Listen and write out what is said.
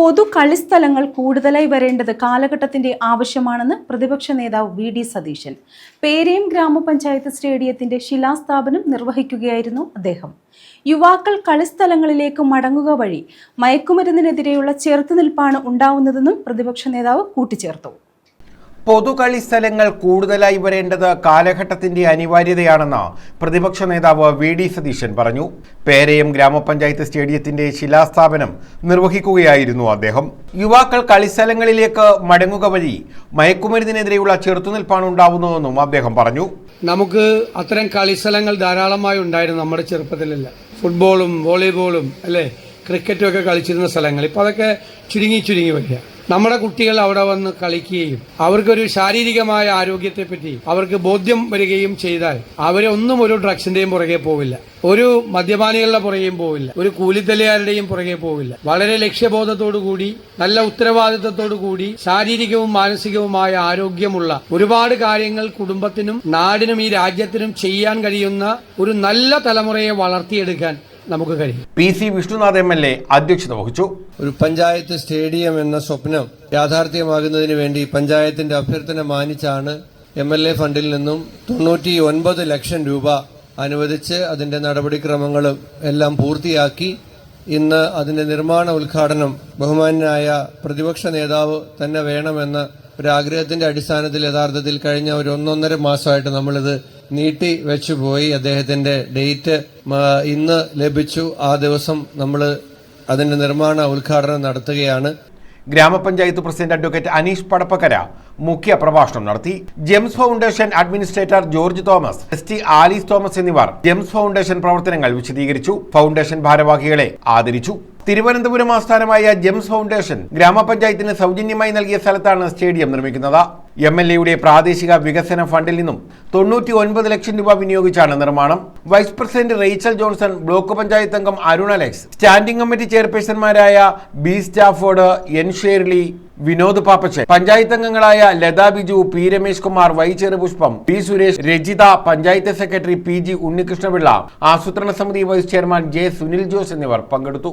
പൊതു കളിസ്ഥലങ്ങൾ കൂടുതലായി വരേണ്ടത് കാലഘട്ടത്തിന്റെ ആവശ്യമാണെന്ന് പ്രതിപക്ഷ നേതാവ് വി ഡി സതീശൻ. പേരയം ഗ്രാമപഞ്ചായത്ത് സ്റ്റേഡിയത്തിന്റെ ശിലാസ്ഥാപനം നിർവഹിക്കുകയായിരുന്നു അദ്ദേഹം. യുവാക്കൾ കളിസ്ഥലങ്ങളിലേക്ക് മടങ്ങുക വഴി മയക്കുമരുന്നിനെതിരെയുള്ള ചെറുത്തുനിൽപ്പാണ് ഉണ്ടാവുന്നതെന്നും പ്രതിപക്ഷ നേതാവ് കൂട്ടിച്ചേർത്തു. പൊതുകളി സ്ഥലങ്ങൾ കൂടുതലായി വരേണ്ടത് കാലഘട്ടത്തിന്റെ അനിവാര്യതയാണെന്ന് പ്രതിപക്ഷ നേതാവ് വി ഡി സതീശൻ പറഞ്ഞു. പേരയം ഗ്രാമപഞ്ചായത്ത് സ്റ്റേഡിയത്തിന്റെ ശിലാസ്ഥാപനം നിർവഹിക്കുകയായിരുന്നു അദ്ദേഹം. യുവാക്കൾ കളിസ്ഥലങ്ങളിലേക്ക് മടങ്ങുക വഴി മയക്കുമരുന്നിനെതിരെയുള്ള ചെറുത്തുനിൽപ്പാണ് ഉണ്ടാവുന്നതെന്നും അദ്ദേഹം പറഞ്ഞു. നമുക്ക് അത്തരം കളിസ്ഥലങ്ങൾ ധാരാളമായി ഉണ്ടായിരുന്നു നമ്മുടെ ചെറുപ്പത്തിലല്ല. ഫുട്ബോളും വോളിബോളും അല്ലേ? ക്രിക്കറ്റും ഒക്കെ കളിച്ചിരുന്ന സ്ഥലങ്ങൾ. ഇപ്പോൾ അതൊക്കെ ചുരുങ്ങി ചുരുങ്ങി വരിക. നമ്മുടെ കുട്ടികൾ അവിടെ വന്ന് കളിക്കുകയും അവർക്കൊരു ശാരീരികമായ ആരോഗ്യത്തെപ്പറ്റി അവർക്ക് ബോധ്യം വരികയും ചെയ്താൽ അവരെ ഒന്നും ഒരു ഡ്രഗ്സിന്റെയും പുറകെ പോവില്ല. ഒരു മദ്യപാനികളുടെ പുറകെയും പോവില്ല. ഒരു കൂലിത്തലയാരുടെയും പുറകെ പോവില്ല. വളരെ ലക്ഷ്യബോധത്തോടു കൂടി നല്ല ഉത്തരവാദിത്തത്തോടു കൂടി ശാരീരികവും മാനസികവുമായ ആരോഗ്യമുള്ള ഒരുപാട് കാര്യങ്ങൾ കുടുംബത്തിനും നാടിനും ഈ രാജ്യത്തിനും ചെയ്യാൻ കഴിയുന്ന ഒരു നല്ല തലമുറയെ വളർത്തിയെടുക്കാൻ നമുക്ക് കഴിയും P C Vishnunath M L A അധ്യക്ഷത വഹിച്ചു. ഒരു പഞ്ചായത്ത് സ്റ്റേഡിയം എന്ന സ്വപ്നം യാഥാർത്ഥ്യമാകുന്നതിന് വേണ്ടി പഞ്ചായത്തിന്റെ അഭ്യർത്ഥന മാനിച്ചാണ് എം എൽ എ ഫണ്ടിൽ നിന്നും തൊണ്ണൂറ്റി ഒൻപത് ലക്ഷം രൂപ അനുവദിച്ച് അതിന്റെ നടപടിക്രമങ്ങളും എല്ലാം പൂർത്തിയാക്കി. ഇന്ന് അതിന്റെ നിർമ്മാണ ഉദ്ഘാടനം ബഹുമാനായ പ്രതിപക്ഷ നേതാവ് തന്നെ വേണമെന്ന ഒരു ആഗ്രഹത്തിന്റെ അടിസ്ഥാനത്തിൽ യഥാർത്ഥത്തിൽ കഴിഞ്ഞ ഒരു ഒന്നൊന്നര മാസമായിട്ട് നമ്മളിത് നീട്ടി വെച്ചു പോയി. അദ്ദേഹത്തിന്റെ ഡേറ്റ് ഇന്ന് ലഭിച്ചു. ആ ദിവസം നമ്മൾ അതിന്റെ നിർമ്മാണ ഉദ്ഘാടനം നടത്തുകയാണ്. ഗ്രാമപഞ്ചായത്ത് പ്രസിഡന്റ് അഡ്വക്കേറ്റ് അനീഷ് പടപ്പക്കര മുഖ്യ പ്രഭാഷണം നടത്തി. Gems Foundation administrator George Thomas S T Alice Thomas എന്നിവർ ജെംസ് ഫൗണ്ടേഷൻ പ്രവർത്തനങ്ങൾ വിശദീകരിച്ചു. ഫൗണ്ടേഷൻ ഭാരവാഹികളെ ആദരിച്ചു. തിരുവനന്തപുരം ആസ്ഥാനമായ ജെംസ് ഫൗണ്ടേഷൻ ഗ്രാമപഞ്ചായത്തിന് സൗജന്യമായി നൽകിയ സ്ഥലത്താണ് സ്റ്റേഡിയം നിർമ്മിക്കുന്നത്. എം എൽ എയുടെ പ്രാദേശിക വികസന ഫണ്ടിൽ നിന്നും തൊണ്ണൂറ്റി ഒൻപത് ലക്ഷം രൂപ വിനിയോഗിച്ചാണ് നിർമ്മാണം. Vice president Rachel Johnson block panchayat അംഗം Arun Alex standing committee ചെയർപേഴ്സൺമാരായ B Stafford N Shirley Vinod Pappachan panchayat അംഗങ്ങളായ Latha Biju P Ramesh Kumar Y Cherupushpam P Suresh Rajitha panchayat secretary P G Unnikrishnapillai ആസൂത്രണ സമിതി vice chairman J Sunil Jose എന്നിവർ പങ്കെടുത്തു.